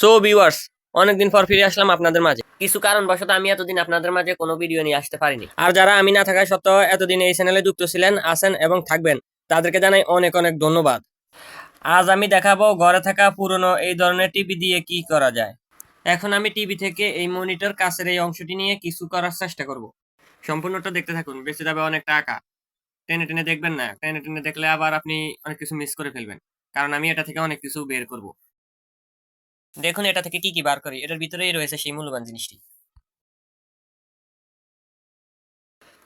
So viewers অনেকদিন পর ফিরে আসলাম আপনাদের মাঝে। কিছু কারণবশত আমি এতদিন আপনাদের মাঝে কোনো ভিডিও নিয়ে আসতে পারিনি। আর যারা আমি না থাকা সত্ত্বেও এতদিন এই চ্যানেলে যুক্ত ছিলেন, আছেন এবং থাকবেন, তাদেরকে জানাই অনেক অনেক ধন্যবাদ। আজ আমি দেখাবো ঘরে থাকা পুরনো এই ধরনের টিভি দিয়ে কি করা যায়। এখন আমি টিভি থেকে এই মনিটর কাছের এই অংশটি নিয়ে কিছু করার চেষ্টা করব। সম্পূর্ণটা দেখতে থাকুন বেঁচে যাবে অনেক টাকা। টেনে টেনে দেখবেন না, টেনে টেনে দেখলে আবার আপনি অনেক কিছু মিস করে ফেলবেন। কারণ আমি এটা থেকে অনেক কিছু বের করব। দেখুন এটা থেকে কি কি বার করি। এটার ভিতরেই রয়েছে সেই মূল্যবান জিনিসটি।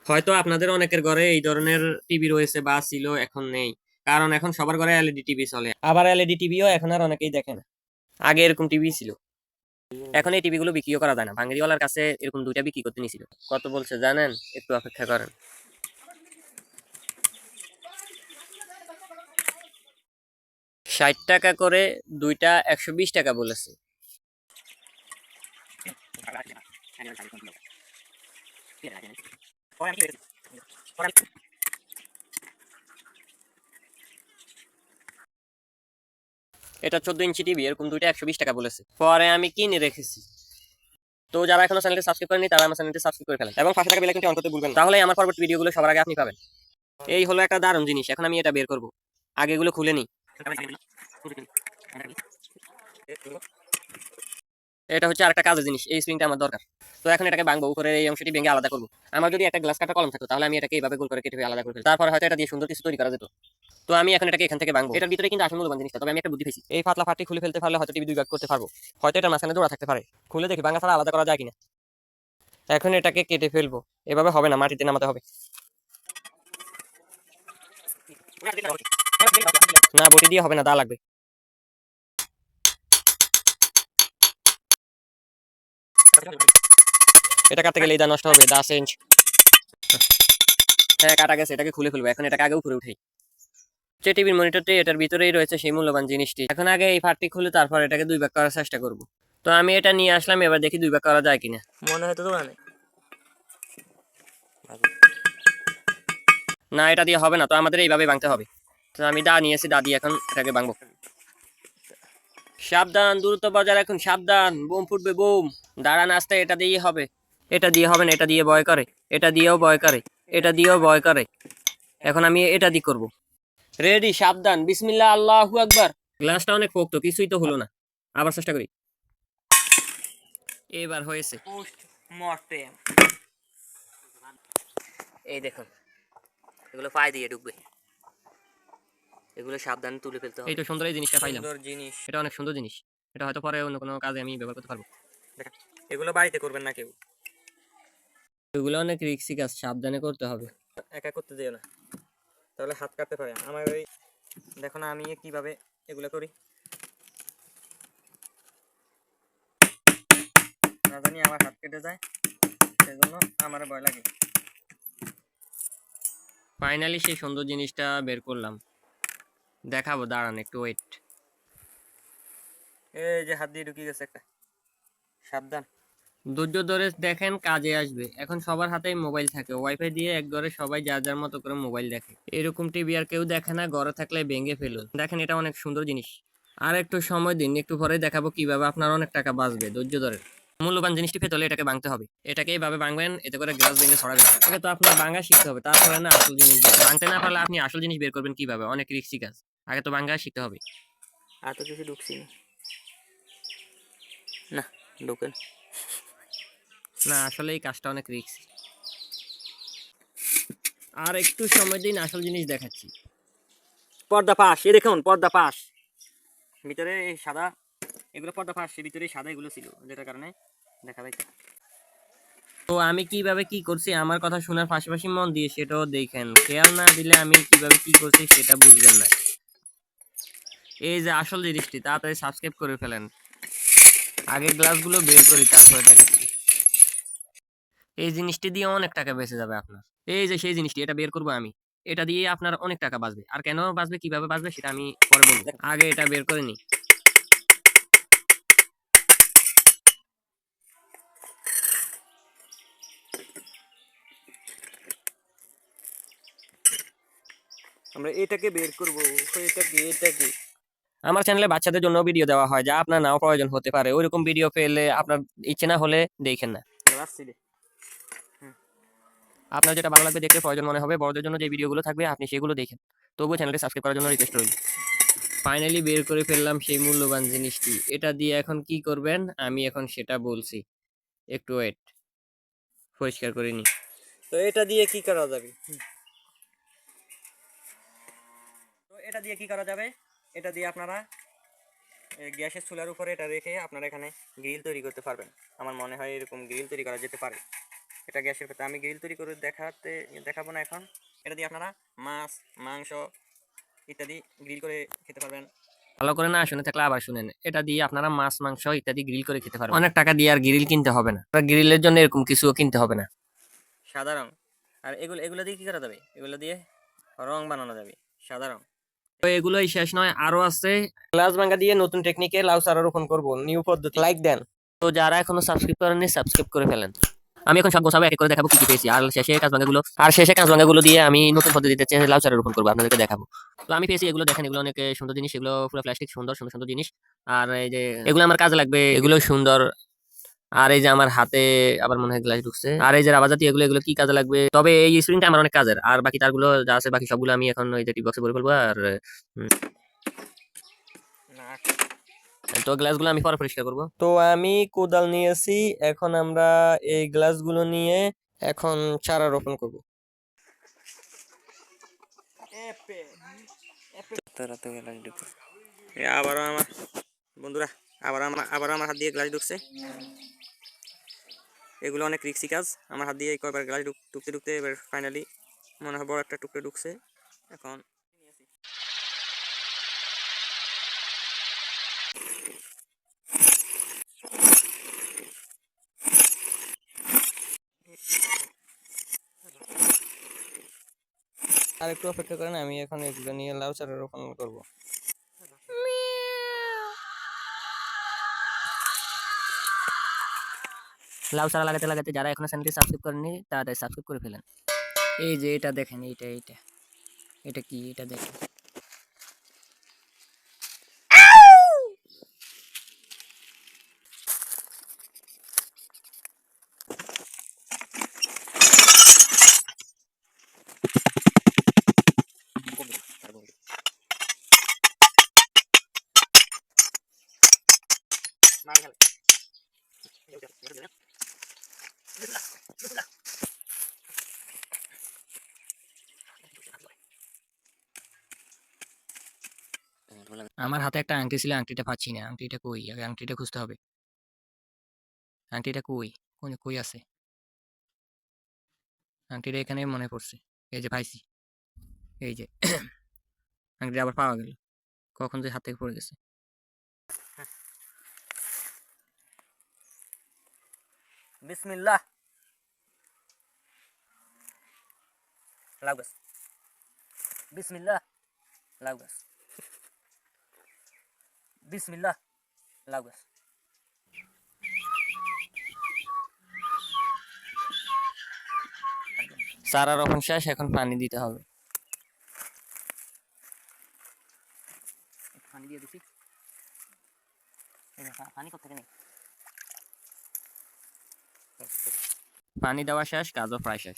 হয়তো আপনাদের অনেকের ঘরে এই ধরনের টিভি রয়েছে বা ছিল, এখন নেই। কারণ এখন সবার ঘরে এলইডি টিভি চলে। আবার এলইডি টিভিও এখন আর অনেকেই দেখে না। আগে এরকম টিভি ছিল। এখন এই টিভিগুলো বিক্রিও করা যায় না। ভাঙ্গিওয়ালার কাছে এরকম দুইটা বিক্রি করতে নিয়েছিল কত বলছে জানেন? একটু অপেক্ষা করেন। ষাট টাকা করে দুইটা একশো বিশ টাকা বলেছে। এটা চোদ্দ ইঞ্চি টিভি, এরকম দুইটা একশো বিশ টাকা বলেছে। পরে আমি কিনে রেখেছি। তো যারা এখনও চ্যানেলটি সাবস্ক্রাইব করেনি তারা আমার চ্যানেলটি সাবস্ক্রাইব করে ফেলেন। এবং পাশে থাকা বেলাইকনটি অন করতে ভুলবেন তাহলে আমার পরবর্তী ভিডিওগুলো সবার আগে আপনি পাবেন। এই হলো একটা দারুণ জিনিস। এখন আমি এটা বের করব। আগে এগুলো খুলে নিই। এটা হচ্ছে আরেকটা কাজের জিনিস, এই স্প্রিংটা আমার দরকার। তো এখন এটাকে ভাঙবো, উপরে এই অংশটি ভেঙে আলাদা করব। আমার যদি একটা গ্লাস কাটা কলম থাকতো, তাহলে আমি এটাকে এইভাবে গোল করে কেটে আলাদা করে তারপর হয়তো এটা দিয়ে সুন্দর কিছু তৈরি করা যেত। তো আমি এখন এটাকে এখান থেকে ভাঙবো। এটার ভিতরে কিন্তু আসল মূল্যবান জিনিসটা, তবে আমি একটা বুদ্ধি পেয়েছি। এই ফাতলা ফাটি খুলে ফেলতে পারলে হয়তো টিভি দুই ভাগ করতে পারব। হয়তো এটা মাঝখানে দৌড়া থাকতে পারে। খুলে দেখি, ভাঙা ছাড়া আলাদা করা যায় কিনা। এখন এটাকে কেটে ফেলব। এভাবে হবে না, মাটিতে নামাতে হবে। না বটি দিয়ে হবে না দা লাগবে। এটা কাটতে গেলে এই দা নষ্ট হবে দা চেঞ্জ হ্যাঁ কাটা গেছে এটাকে খুলে ফেলব এখন এটাকে আগে উপরে উঠাই। যে টিভির মনিটরটি এটার ভিতরেই রয়েছে সেই মূল্যবান জিনিসটি। এখন আগে এই ফাটটি খুলে তারপর এটাকে দুই ভাগ করার চেষ্টা করব। তো আমি এটা নিয়ে আসলাম এবার দেখি দুই ভাগ করা যায় কিনা। মনে হয় তো দোকানে। না এটা দিয়ে হবে না তো আমাদের এইভাবে ভাঙতে হবে। তো আমি দা নিয়েছি দা দিয়ে এখন এটাকে ভাঙবো। সাবধান দ্রুত বাজার এখন সাবধান বোম ফুটবে বোম। দাঁড়ান আসতে এটা দিয়ে হবে। এটা দিয়ে হবে না এটা দিয়ে ভয় করে। এটা দিয়েও ভয় করে। এটা দিয়েও ভয় করে। এখন আমি এটা দিয়ে করব। রেডি সাবধান বিসমিল্লা আল্লাহু আকবার। গ্লাসটা অনেক পোক্ত কিছুই তো হলো না। আবার চেষ্টা করি। এবার হয়েছে। এই দেখুন এগুলো পায়ে দিয়ে ঢুকবে। এগুলো সাবধানে তুলে ফেলতে হবে। এই তো সুন্দর এই জিনিসটা পাইলাম। সুন্দর জিনিস। এটা অনেক সুন্দর জিনিস। এটা হয়তো পরে অন্য কোনো কাজে আমি ব্যবহার করতে পারব। এগুলো বাড়িতে করবেন না কেউ। এগুলো অনেক রিক্সি কাজ সাবধানে করতে হবে। একা করতে দিও না। তাহলে হাত কাটতে পারে। আমার ওই দেখো না আমি কীভাবে এগুলো করি। না জানি আমার হাত কেটে যায় সেজন্য আমার ভয় লাগে। ফাইনালি সেই সুন্দর জিনিসটা বের করলাম। দেখাবো, দাঁড়ান একটু ওয়েট এই যে হাত দিয়ে ঢুকিয়ে গেছে একটা। সাবধান। ধৈর্য ধরে দেখেন কাজে আসবে। এখন সবার হাতেই মোবাইল থাকে। ওয়াইফাই দিয়ে এক ঘরে সবাই যার যার মতো করে মোবাইল দেখে। এরকম টিভি আর কেউ দেখে না, ঘরে থাকলে ভেঙে ফেলুন। দেখেন, এটা অনেক সুন্দর জিনিস। আর একটু সময় দিন, একটু পরে দেখাবো কীভাবে আপনার অনেক টাকা বাঁচবে, ধৈর্য ধরে। মূল্যবান জিনিসটি পেতে হলে এটাকে ভাঙতে হবে। এটাকে এইভাবে ভাঙবেন, এতে করে গ্লাস ভেঙে ছড়াবে। আগে তো আপনার ভাঙা শিখতে হবে, তারপরে না আসল জিনিস ভাঙতে না পারলে আপনি আসল জিনিস বের করবেন কীভাবে? অনেক রিক্সি কাজ। আগে তো ভাঙা শিখতে হবে। আর তো কিছু ঢুকছি না। না ঢুকেন। না আসলে এই কাজটা অনেক রিস্ক আর একটু সময় দিন আসল জিনিস দেখাচ্ছি। পর্দা পাশ এ দেখুন পর্দা পাশ ভিতরে এই সাদা এগুলো পর্দা পাশ ভিতরে সাদা এগুলো ছিল যেটার কারণে দেখা যাইতো। তো আমি কীভাবে কি করছি আমার কথা শোনার পাশাপাশি মন দিয়ে সেটাও দেখেন। খেয়াল না দিলে আমি কীভাবে কি করছি সেটা বুঝবেন না। এই যে আসল জিনিসটি, তাড়াতাড়ি সাবস্ক্রাইব করে ফেলেন। আগে গ্লাসগুলো বের করি, তারপরে দেখাচ্ছি। এই জিনিসটি দিয়ে অনেক টাকা বেঁচে যাবে আপনার। এই যে সেই জিনিসটি, এটা বের করব আমি। এটা দিয়ে আপনার অনেক টাকা বাঁচবে। আর কেন বাঁচবে, কীভাবে বাঁচবে, সেটা আমি পরে বলব। আগে এটা বের করে নিই। আমরা এটাকে বের করব এটাকে এটাকে। আমার চ্যানেলে বাচ্চাদের জন্য ভিডিও দেওয়া হয় যা আপনার নাও প্রয়োজন হতে পারে। ওইরকম ভিডিও পেলে আপনার ইচ্ছে না হলে দেখেন না। আপনার যেটা ভালো লাগবে দেখতে প্রয়োজন মনে হবে বড়দের জন্য যে ভিডিওগুলো থাকবে আপনি সেগুলো দেখেন। তবুও চ্যানেলটি সাবস্ক্রাইব করার জন্য রিকোয়েস্ট রইল। ফাইনালি বের করে ফেললাম সেই মূল্যবান জিনিসটি। এটা দিয়ে এখন কি করবেন? আমি এখন সেটা বলছি। একটু ওয়েট পরিষ্কার করে নিই। তো এটা দিয়ে কি করা যাবে? তো এটা দিয়ে কি করা যাবে? এটা দিয়ে আপনারা গ্যাসের চুলার উপরে এটা রেখে আপনারা এখানে গ্রিল তৈরি করতে পারবেন। আমার মনে হয় এরকম গ্রিল তৈরি করা যেতে পারে। এটা গ্যাসের ভেতরে আমি গ্রিল তৈরি করে দেখাতে দেখাবো না এখন। এটা দিয়ে আপনারা মাছ মাংস ইত্যাদি গ্রিল করে খেতে পারবেন। ভালো করে না শুনে থাকলে আবার শুনেন। এটা দিয়ে আপনারা মাছ মাংস ইত্যাদি গ্রিল করে খেতে পারবেন। অনেক টাকা দিয়ে আর গ্রিল কিনতে হবে না। গ্রিলের জন্য এরকম কিছুও কিনতে হবে না। সাদা রং আর এগুলো এগুলো দিয়ে কি করা যাবে? এগুলো দিয়ে রং বানানো যাবে। সাদা রং তো এগুলোই শেষ নয় আরও আছে। গ্লাস ভাঙ্গা দিয়ে নতুন টেকনিকে লাউ চারা রোপণ করব নিউ পদ্ধতি লাইক দেন। তো যারা এখনও সাবস্ক্রাইব করেননি সাবস্ক্রাইব করে ফেলেন। আমি এখন সব গোছাবো এক এক করে দেখাবো কি কি পেয়েছি। আর শেষে কাজ ভাঙ্গাগুলো আর শেষে কাজ ভাঙ্গাগুলো দিয়ে আমি নতুন পদ্ধতিতে চেঞ্জ লাউ চারা রোপণ করব আপনাদেরকে দেখাবো। তো আমি পেয়েছি এগুলো দেখেন এগুলো অনেক সুন্দর জিনিস এগুলো পুরো প্লাস্টিক সুন্দর সুন্দর সুন্দর জিনিস। আর এই যে এগুলো আমার কাজে লাগবে। এগুলো সুন্দর। আর এই যে আমার হাতে আবার মনে হয় গ্লাস ঢুকছে। আর এই যে রাবাজাতি, এগুলো এগুলো কি কাজে লাগবে? তবে এই স্প্রিংটা আমার অনেক কাজের। আর বাকি তারগুলো যা আছে, বাকি সবগুলো আমি এখন ওই যে টি বক্সে ভরে ফেলব আর তো গ্লাসগুলো আমি পরে পরিষ্কার করব। তো আমি কোদাল নিয়েছি, এখন আমরা এই গ্লাসগুলো নিয়ে এখন চারা রোপণ করব। এ, আবারও আমার, বন্ধুরা আবার আমার আবার আমার হাত দিয়ে গ্লাস ঢুকছে। এগুলো অনেক রিক্সি কাজ। আমার হাত দিয়ে কয়বার গ্লাস ঢুক ঢুকতে ঢুকতে এবার ফাইনালি মনে হয় বড় একটা টুকরে ঢুকছে। এখন আর একটু অপেক্ষা করেন, আমি এখন এগুলো নিয়ে লাউ চারা রোপণ করব। লাউ চারা লাগাতে লাগাতে যারা এখনও চ্যানেলটি সাবস্ক্রাইব করেনি তাড়াতাড়ি সাবস্ক্রাইব করে ফেলেন। এই যে এটা দেখেন, এইটা এইটা। এটা কি? এটা দেখেন। আমার হাতে একটা আংটি ছিল, আংটিটা পাচ্ছি না। আংটিটা কই? আংটিটা খুঁজতে হবে। আংটিটা কই? কোন, কই আছে? আংটিটা এখানে মনে পড়ছে। এই যে পাইছি। এই যে আংটিটা আবার পাওয়া গেল। কখন যে হাত থেকে পড়ে গেছে। বিসমিল্লাহ। লাউ গাছ। বিসমিল্লাহ। লাউ গাছ। বিসমিল্লাহ লাউ গাছ চারা রোপণ শেষ এখন পানি দিতে হবে। পানি দিয়ে পা- পানি কোথেকে নেই? পানি দেওয়া শেষ কাজও প্রায় শেষ।